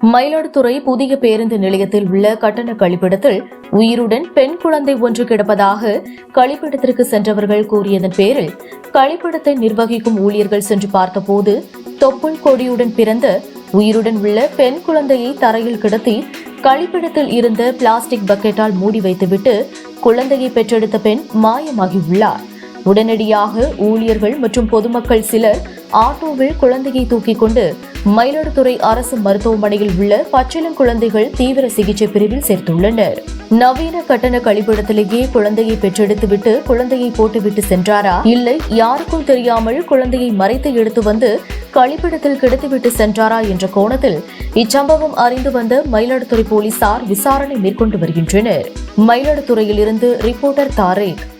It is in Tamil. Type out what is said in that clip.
மயிலாடுதுறை புதிய பேருந்து நிலையத்தில் உள்ள கட்டண கழிப்பிடத்தில் உயிருடன் பெண் குழந்தை ஒன்று கிடப்பதாக கழிப்பிடத்திற்கு சென்றவர்கள் கூறியதன் பேரில் கழிப்பிடத்தை நிர்வகிக்கும் ஊழியர்கள் சென்று பார்த்தபோது தொப்புள் கொடியுடன் பிறந்த உயிருடன் உள்ள பெண் குழந்தையை தரையில் கிடத்தி கழிப்பிடத்தில் இருந்த பிளாஸ்டிக் பக்கெட்டால் மூடி வைத்துவிட்டு குழந்தையை பெற்றெடுத்த பெண் மாயமாகியுள்ளார். உடனடியாக ஊழியர்கள் மற்றும் பொதுமக்கள் சிலர் ஆட்டோவில் குழந்தையை தூக்கிக் கொண்டு மயிலாடுதுறை அரசு மருத்துவமனையில் உள்ள பச்சிளம் குழந்தைகள் தீவிர சிகிச்சை பிரிவில் சேர்த்துள்ளனர். நவீன கட்டண கழிப்பிடத்திலேயே குழந்தையை பெற்றெடுத்துவிட்டு குழந்தையை போட்டுவிட்டு சென்றாரா? இல்லை யாருக்கும் தெரியாமல் குழந்தையை மறைத்து எடுத்து வந்து கழிப்பிடத்தில் கிடைத்துவிட்டு சென்றாரா என்ற கோணத்தில் இச்சம்பவம் அறிந்து வந்த மயிலாடுதுறை போலீசார் விசாரணை மேற்கொண்டு வருகின்றனர். மயிலாடுதுறையிலிருந்து ரிப்போர்ட்டர் தாரேக்